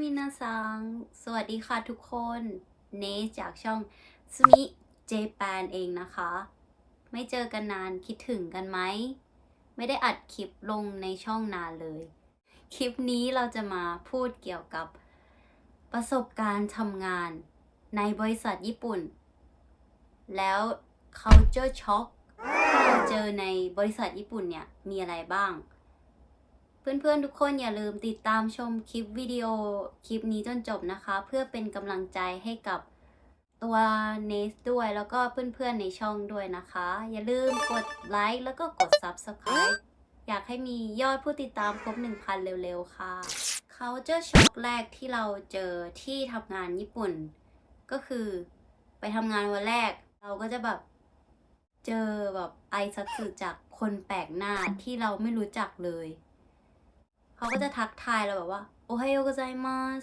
มินาซัง สวัสดีค่ะทุกคน เนสจากช่องสมิเจแปนเองนะคะ ไม่เจอกันนานคิดถึงกันไหม ไม่ได้อัดคลิปลงในช่องนานเลย คลิปนี้เราจะมาพูดเกี่ยวกับประสบการณ์ทำงานในบริษัทญี่ปุ่น แล้ว culture shock ที่เราเจอในบริษัทญี่ปุ่นเนี่ย มีอะไรบ้าง เพื่อนๆทุกคนอย่าลืมติดตามชมคลิปวิดีโอคลิปนี้จนจบนะคะ เพื่อเป็นกำลังใจให้กับตัวเนสด้วยแล้วก็เพื่อนๆในช่องด้วยนะคะ อย่าลืมกดไลค์แล้วก็กด Subscribe อยากให้มียอดผู้ติดตามครบ 1,000 เร็วๆ ค่ะ Culture Shock แรกที่เราเจอที่ทำงานญี่ปุ่น ก็คือไปทำงานวันแรก เราก็จะแบบเจอแบบไอซัตสึจากคนแปลกหน้าที่เราไม่รู้จักเลย เขาก็จะทักทายเราแบบว่า โอไฮโอโกไซมัส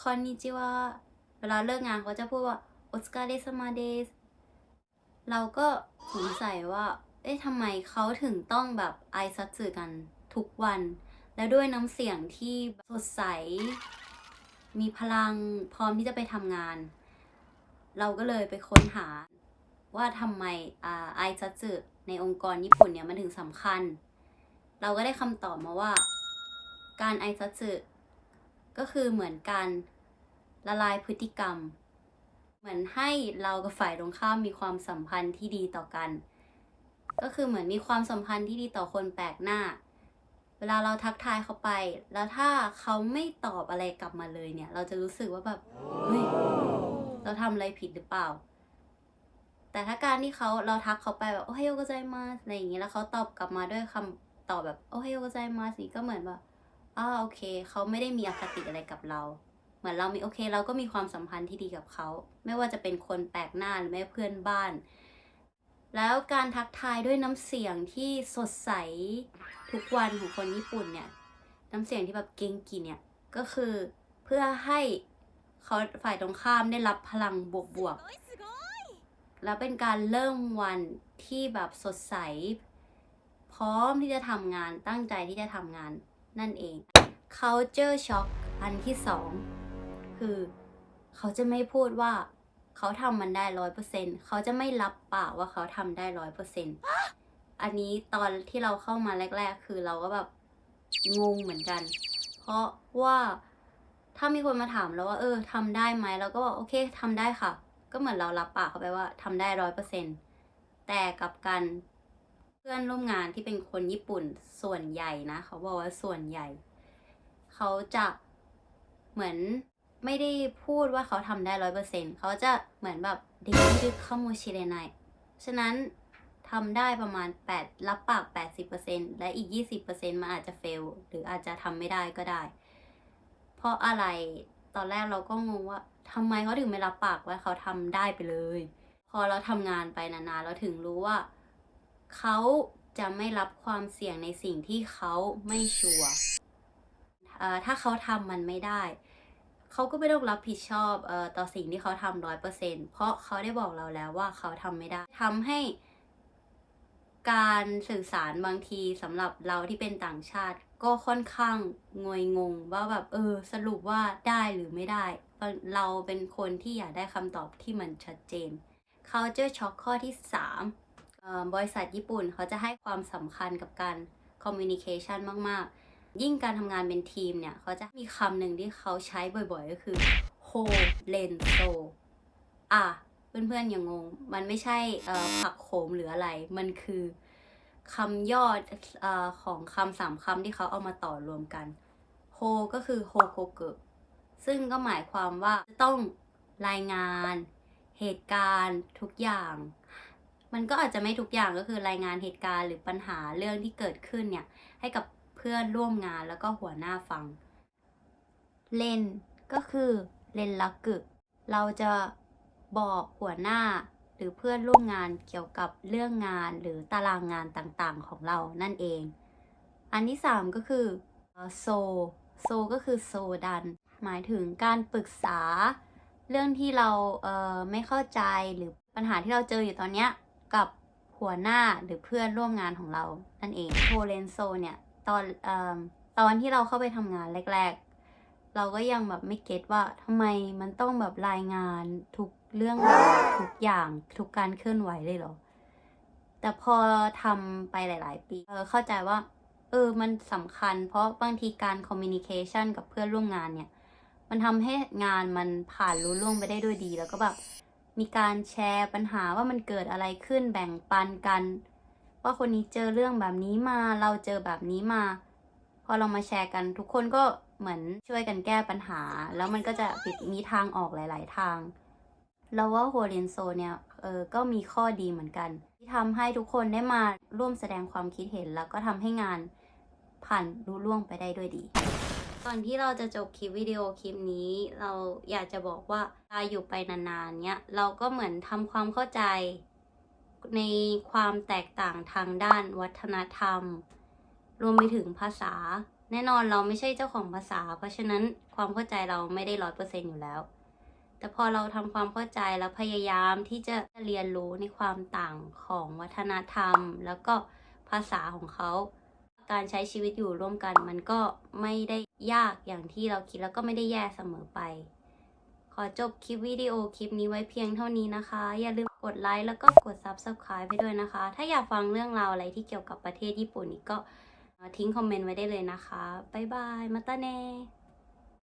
คอนนิจิวะเวลาเลิกงานเขาจะพูดว่าโอสการ์เดสมาเดสเราก็สงสัยว่า เอ๊ะทำไมเขาถึงต้องแบบไอซัตสึกันทุกวัน แล้วด้วยน้ำเสียงที่สดใส มีพลังพร้อมที่จะไปทำงาน เราก็เลยไปค้นหาว่าทำไมไอซัตสึในองค์กรญี่ปุ่นเนี่ยมันถึงสำคัญ เราก็ได้คำตอบมาว่า การไอซัตสึก็คือเหมือนการละลายพฤติกรรม เหมือนให้เรากับฝ่ายตรงข้ามมีความสัมพันธ์ที่ดีต่อกัน ก็คือเหมือนมีความสัมพันธ์ที่ดีต่อคนแปลกหน้า เวลาเราทักทายเขาไป แล้วถ้าเขาไม่ตอบอะไรกลับมาเลยเนี่ย เราจะรู้สึกว่าแบบเฮ้ยเราทำอะไรผิดหรือเปล่า แต่ถ้าการที่เขาเราทักเขาไปแบบโอไฮโอโกไซมาอะไรอย่างเงี้ยแล้วเขาตอบกลับมาด้วยคำตอบแบบโอไฮโอโกไซมาสนี่ก็เหมือนว่า อ้าโอเค เขาไม่ได้มีอคติอะไรกับเรา เหมือนเรามีโอเค เราก็มีความสัมพันธ์ที่ดีกับเขา ไม่ว่าจะเป็นคนแปลกหน้าหรือแม้เพื่อนบ้าน แล้วการทักทายด้วยน้ำเสียงที่สดใสทุกวันของคนญี่ปุ่นเนี่ย น้ำเสียงที่แบบเก่งกีเนี่ย ก็คือเพื่อให้เขาฝ่ายตรงข้ามได้รับพลังบวกๆ แล้วเป็นการเริ่มวันที่แบบสดใส พร้อมที่จะทำงานตั้งใจที่จะทำงาน นั่นเอง culture shock อันที่สองคือเขาจะไม่พูดว่าเขาทำมันได้ร้อยเปอร์เซ็นเขาจะไม่รับปากว่าเขาทำได้ร้อยเปอร์เซ็นอันนี้ตอนที่เราเข้ามาแรก ๆ คือเราก็แบบงงเหมือนกัน เพราะว่าถ้ามีคนมาถามเราว่า เออทำได้ไหมเราก็บอกโอเคทำได้ค่ะ ก็เหมือนเรารับปากเขาไปว่าทำได้ร้อยเปอร์เซ็นแต่กับกัน เพื่อนร่วมงานที่เป็นคนญี่ปุ่นส่วนใหญ่นะเขาบอกว่าส่วนใหญ่ เขาจะเหมือนไม่ได้พูดว่าเขาทำได้ร้อยเปอร์เซ็นเขาจะเหมือนแบบเด็กที่เข้าโมชิเรไนฉะนั้นทำได้ประมาณ 8 รับปาก 80%และอีก 20%มันอาจจะเฟล หรืออาจจะทำไม่ได้ก็ได้ เพราะอะไรตอนแรกเราก็งงว่าทำไมเขาถึงไม่รับปากว่าเขาทำได้ไปเลย พอเราทำงานไปนานๆเราถึงรู้ว่า เขาจะไม่รับความเสี่ยงในสิ่งที่เขาไม่ชัวร์ถ้าเขาทำมันไม่ได้ เขาก็ไม่ต้องรับผิดชอบอต่อสิ่งที่เขาทำร้อยเปอร์เซ็นเพราะเขาได้บอกเราแล้วว่าเขาทำไม่ได้ทำให้การสื่อสารบางทีสำหรับเราที่เป็นต่างชาติ ก็ค่อนข้างงวยงง ว่าแบบเออ สรุปว่าได้หรือไม่ได้ เราเป็นคนที่อยากได้คำตอบที่มันชัดเจน culture shock ข้อที่ 3 บริษัทญี่ปุ่นเขาจะให้ความสำคัญกับการ communication มาก ๆ ยิ่งการทำงานเป็นทีมเนี่ย เขาจะมีคำหนึ่งที่เขาใช้บ่อยๆ ก็คือ ho len so อะ เพื่อนๆ อย่างงง มันไม่ใช่ผักโขมหรืออะไร มันคือคำย่อเอ่อของคำสามคำที่เขาเอามาต่อรวมกันโฮก็คือโฮโกเกะซึ่งก็หมายความว่าต้องรายงาน เหตุการณ์ทุกอย่าง มันก็อาจจะไม่ทุกอย่างก็คือรายงานเหตุการณ์หรือปัญหาเรื่องที่เกิดขึ้นเนี่ยให้กับเพื่อนร่วมงานแล้วก็หัวหน้าฟัง เลนก็คือเลนลักกึเราจะบอกหัวหน้าหรือเพื่อนร่วมงานเกี่ยวกับเรื่องงานหรือตารางงานต่างๆของเรานั่นเอง อันที่ 3 ก็คือโซโซก็คือโซดัน หมายถึงการปรึกษา เรื่องที่เราเไม่เข้าใจหรือปัญหาที่เราเจออยู่ตอนเนี้ย กับหัวหน้าหรือเพื่อนร่วมงานของเรา นั่นเองโทเลนโซเนี่ยตอนอตอนที่เราเข้าไปทำงานแรก ๆ เราก็ยังแบบไม่เก็ตว่าทำไมมันต้องแบบรายงานทุกเรื่องราวทุกอย่างทุกการเคลื่อนไหวเลยเหรอ แต่พอทำไปหลาย ๆ ปีเออเข้าใจว่าเออมันสำคัญ เพราะบางทีการคอมมิ n นิเคชันกับเพื่อนร่วมงานเนี่ย มันทำให้งานมันผ่านรุ่ล่วงไปได้ด้วยดีแล้วก็แบบ มีการแชร์ปัญหาว่ามันเกิดอะไรขึ้นแบ่งปันกัน ว่าคนนี้เจอเรื่องแบบนี้มาเราเจอแบบนี้มา พอเรามาแชร์กันทุกคนก็เหมือนช่วยกันแก้ปัญหา แล้วมันก็จะมีทางออกหลาย ๆ ทาง เราว่าหัวเรียนโซเนี่ยเออก็มีข้อดีเหมือนกัน ที่ทำให้ทุกคนได้มาร่วมแสดงความคิดเห็นแล้วก็ทำให้งานผ่านรุ่ล่วงไปได้ด้วยดี ก่อนที่เราจะจบคลิปวิดีโอคลิปนี้ เราอยากจะบอกว่าเวลาอยู่ไปนานๆ เนี้ยเราก็เหมือนทำความเข้าใจ ในความแตกต่างทางด้านวัฒนธรรม รวมไปถึงภาษา แน่นอนเราไม่ใช่เจ้าของภาษา เพราะฉะนั้นความเข้าใจเราไม่ได้ร้อยเปอร์เซ็นอยู่แล้ว แต่พอเราทำความเข้าใจแล้วพยายามที่จะเรียนรู้ในความต่างของวัฒนธรรม แล้วก็ภาษาของเขา การใช้ชีวิตอยู่ร่วมกัน มันก็ไม่ได้ยากอย่างที่เราคิดแล้วก็ไม่ได้แย่เสมอไป ขอจบคลิปวิดีโอคลิปนี้ไว้เพียงเท่านี้นะคะ อย่าลืมกดไลค์แล้วก็กด Subscribe ไปด้วยนะคะ ถ้าอยากฟังเรื่องราวอะไรที่เกี่ยวกับประเทศญี่ปุ่นอีกก็ทิ้งคอมเมนต์ไว้ได้เลยนะคะ บ๊ายบาย มาตาเน